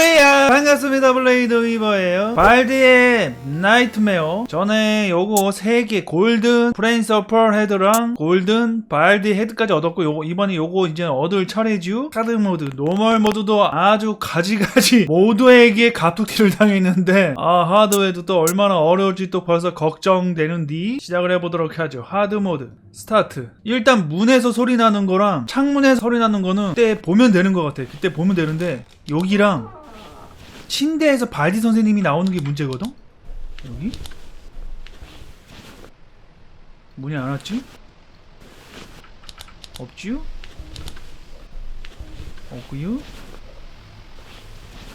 왜야? 반갑습니다 블레이드 위버예요. 발디의 나이트메어. 전에 요거 3개 골든 프렌스 어펄 헤드랑 골든 발디 헤드까지 얻었고 요거 이번에 요거 이제 얻을 차례죠 카드 모드 노멀 모드도 아주 가지가지 모두에게 갑툭튀를 당했는데 아 하드웨어도 또 얼마나 어려울지 또 벌써 걱정되는디. 시작을 해보도록 하죠. 하드 모드 스타트. 일단 문에서 소리 나는 거랑 창문에서 소리 나는 거는 그때 보면 되는 것 같아 그때 보면 되는데 여기랑 침대에서 발디 선생님이 나오는 게 문제거든? 여기? 문이 안 왔지? 없지요? 없구요?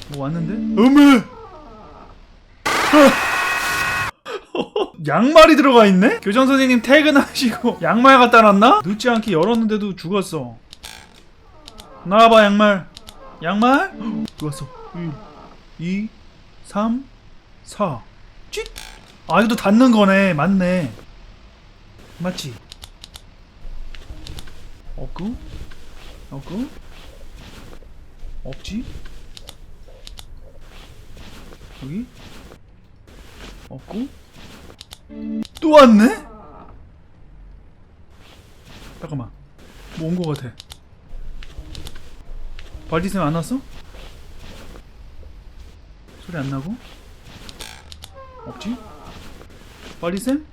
뭐 왔는데? 어메! 양말이 들어가 있네? 교장 선생님 퇴근하시고 양말 갖다 놨나? 늦지 않게 열었는데도 죽었어. 나와봐 양말. 양말? 죽었어. 1, 2, 3, 4. 쯧! 아 이것도 닫는 거네. 맞네. 맞지? 없고? 없고? 없지? 여기? 없고? 또 왔네? 잠깐만 뭐 온 거 같아 발디쌤 안 왔어? 소리 안 나고? 없지? 발디쌤?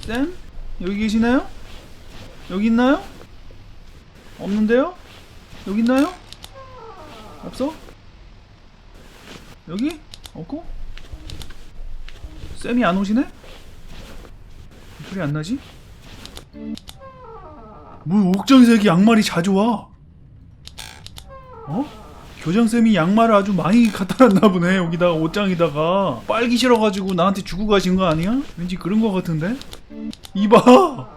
쌤? 여기 계시나요? 여기 있나요? 없는데요? 여기 있나요? 없어? 여기? 없고? 쌤이 안 오시네? 소리 안 나지? 뭐 옥정색이 양말이 자주 와? 어? 교장쌤이 양말을 아주 많이 갖다 놨나 보네 여기다가 옷장에다가 빨기 싫어가지고 나한테 주고 가신 거 아니야? 왠지 그런 거 같은데? 이봐!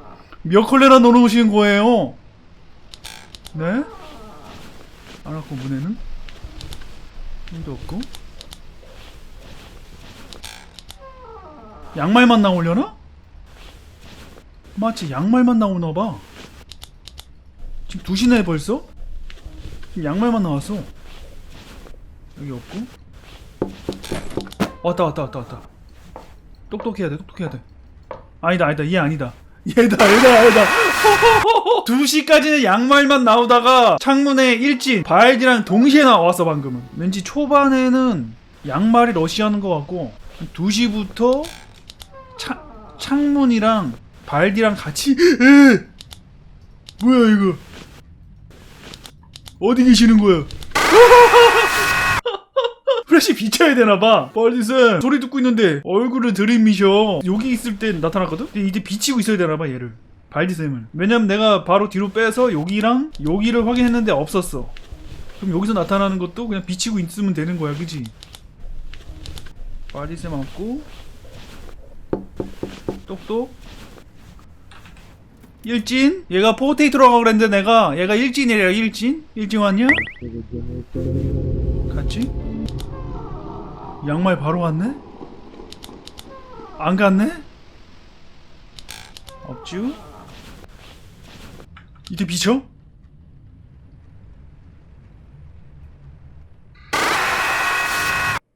몇 컬레나 넣어놓으신 거예요? 네? 안 왔고 문에는? 문도 없고 양말만 나오려나? 마치 양말만 나오나봐 지금 2시네 벌써? 양말만 나왔어 여기 없고. 왔다 왔다 왔다 왔다. 똑똑해야 돼 똑똑해야 돼. 아니다 아니다. 얘 아니다. 얘다 얘다 얘다. 2시까지는 양말만 나오다가 창문에 일진 바일디랑 동시에 나왔어 방금은. 왠지 초반에는 양말이 러시하는 것 같고 2시부터 차, 창문이랑 발디랑 같이. 에! 뭐야 이거? 어디 계시는 거야 프레시 비춰야 되나봐. 발디쌤 소리 듣고 있는데 얼굴을 들이미셔. 여기 있을 때 나타났거든? 근데 이제 비치고 있어야 되나봐 얘를. 발디쌤을. 왜냐면 내가 바로 뒤로 빼서 여기랑 여기를 확인했는데 없었어. 그럼 여기서 나타나는 것도 그냥 비치고 있으면 되는 거야 그지? 발디쌤 없고. 똑똑. 일진? 얘가 포테이토라고 그랬는데 내가 얘가 일진이래요 일진. 일진 왔냐? 갔지? 양말 바로 왔네? 안 갔네? 없쥬? 이때 비춰?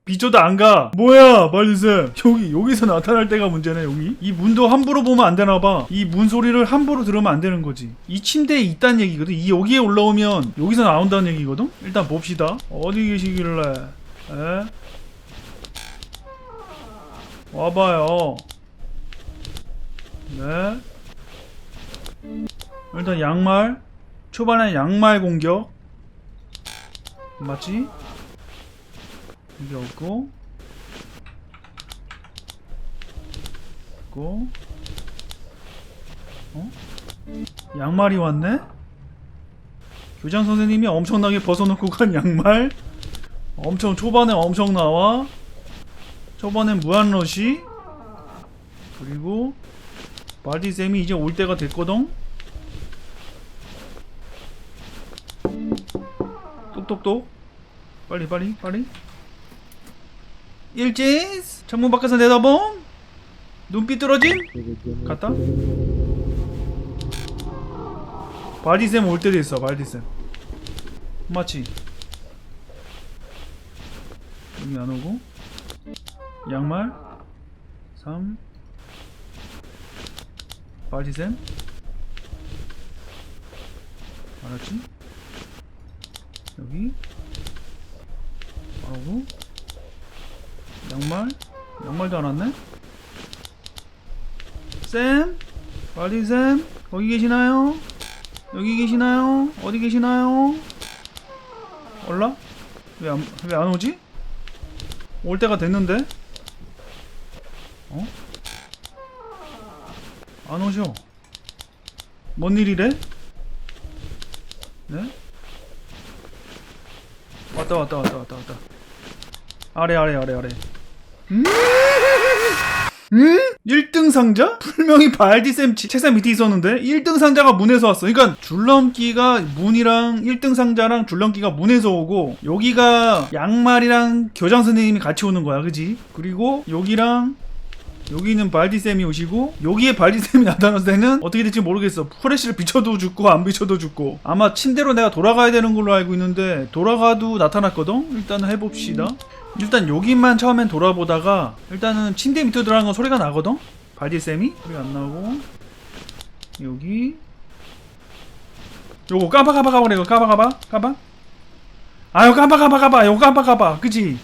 비춰도 안 가. 뭐야, 말리쌤. 여기, 여기서 나타날 때가 문제네, 여기. 이 문도 함부로 보면 안 되나봐. 이 문 소리를 함부로 들으면 안 되는 거지. 이 침대에 있다는 얘기거든. 이 여기에 올라오면 여기서 나온다는 얘기거든? 일단 봅시다. 어디 계시길래. 에? 와봐요. 네. 일단 양말. 초반에 양말 공격. 맞지? 이게 없고 없고 어? 양말이 왔네? 교장 선생님이 엄청나게 벗어놓고 간 양말 엄청 초반에 엄청 나와 초반엔 무한러시 그리고 바디쌤이 이제 올 때가 됐거든? 똑똑똑. 빨리 빨리 빨리. 일진 창문 밖에서 내다봄! 눈빛 떨어짐 갔다? 발디쌤 올때 됐어 발디쌤. 마치. 여기 안 오고 양말 3 바지샘 알았지? 여기 안 오고 양말 양말도 안 왔네 쌤? 바지샘? 거기 계시나요? 여기 계시나요? 어디 계시나요? 올라? 왜 안, 왜 안 오지? 올 때가 됐는데? 안 오죠? 뭔 일이래? 네? 왔다 왔다 왔다 왔다 왔다 아래 아래 아래 아래 음? 음? 1등 상자? 분명히 발디쌤 지- 책상 밑에 있었는데 1등 상자가 문에서 왔어 그러니까 줄넘기가 문이랑 1등 상자랑 줄넘기가 문에서 오고 여기가 양말이랑 교장 선생님이 같이 오는 거야 그지? 그리고 여기랑 여기는 발디쌤이 오시고 여기에 발디쌤이 나타났을 때는 어떻게 될지 모르겠어. 프레쉬를 비춰도 죽고 안 비춰도 죽고. 아마 침대로 내가 돌아가야 되는 걸로 알고 있는데 돌아가도 나타났거든? 일단은 해봅시다. 일단 여기만 처음엔 돌아보다가 일단은 침대 밑으로 들어간 건 소리가 나거든? 발디쌤이? 소리가 안 나오고. 여기. 요거 까봐 까봐 까봐 이거 까봐 까봐 까봐 아유 까봐 까봐 까봐 요거 까봐 까봐 그지?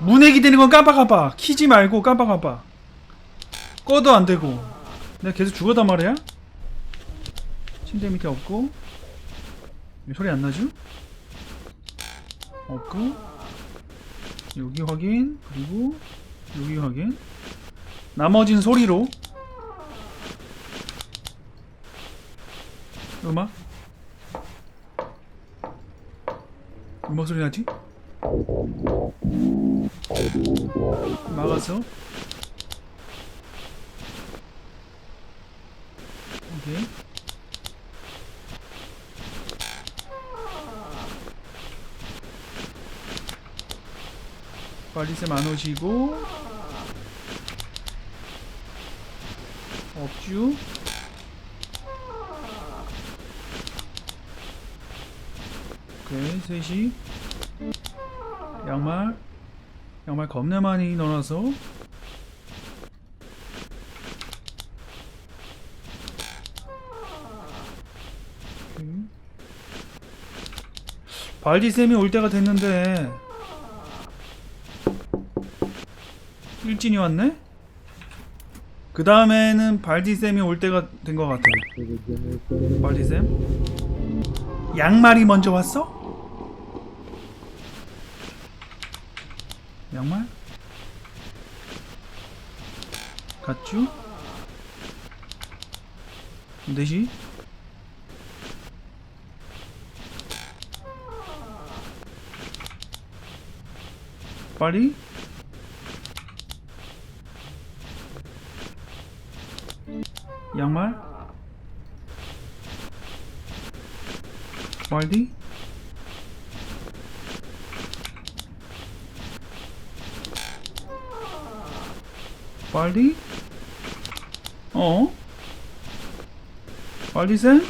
문에 기대는 건 까봐 키지 말고 까봐 꺼도 안 되고. 내가 계속 죽어단 말이야? 침대 밑에 없고. 왜 소리 안 나죠? 없고. 여기 확인. 그리고 여기 확인. 나머진 소리로. 음악? 음악 소리 나지? 막았어 오케이 빨리쌤 안 오시고. 없쥬 오케이 셋이. 양말. 양말 겁나 많이 넣어놔서 오케이. 발디쌤이 올 때가 됐는데 일진이 왔네? 그 다음에는 발디쌤이 올 때가 된 것 같아 발디쌤? 양말이 먼저 왔어? 양말? 갔쥬? 넷이? 빨리? 양말? 빨리? 빨리? 어? 빨리 쌤?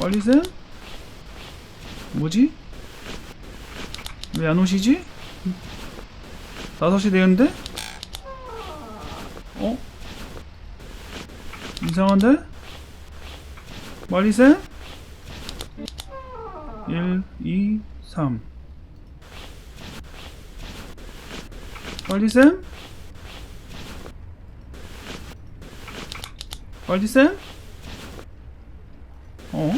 빨리 쌤? 뭐지? 왜 안 오시지? 5시 되었는데? 어? 이상한데? 말리쌤? 1, 2, 3 말리쌤? 말리쌤? 어?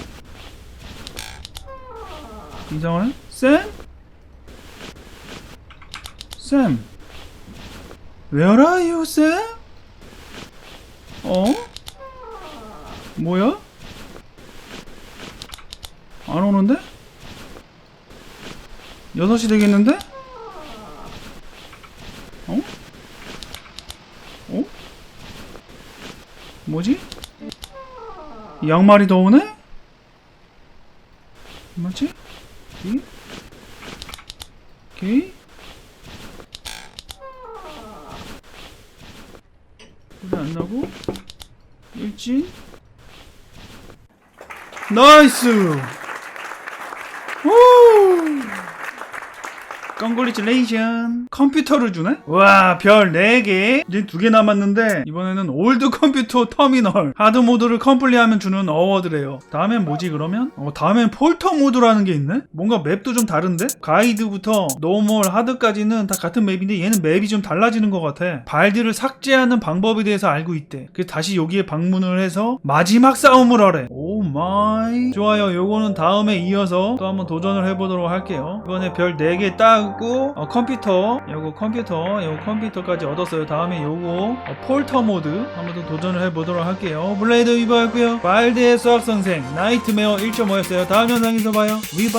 이상하네? 쌤? 쌤? Where are you, 쌤? 어? 뭐야? 안 오는데? 6시 되겠는데? 어? 어? 뭐지? 양말이 더 오네? 맞지? 오케이? 오케이? 안 나고? 일진? 나이스! 오! 컨그리츄레이션 컴퓨터를 주네? 와 별 4개. 이제 2개 남았는데 이번에는 올드 컴퓨터 터미널. 하드 모드를 컴플리하면 주는 어워드래요. 다음엔 뭐지 그러면? 어 다음엔 폴터 모드라는 게 있네? 뭔가 맵도 좀 다른데? 가이드부터 노멀 하드까지는 다 같은 맵인데 얘는 맵이 좀 달라지는 것 같아. 발디를 삭제하는 방법에 대해서 알고 있대. 그래서 다시 여기에 방문을 해서 마지막 싸움을 하래. 오 마이. 좋아요. 요거는 다음에 이어서 또 한번 도전을 해보도록 할게요. 이번에 별 4개 따고 어, 컴퓨터 요거 컴퓨터 요거 컴퓨터까지 얻었어요. 다음에 요거 어, 폴터 모드 한번 더 도전을 해보도록 할게요. 블레이드 위버였고요. 발드의 수학선생 나이트메어 1.5였어요. 다음 영상에서 봐요. 위버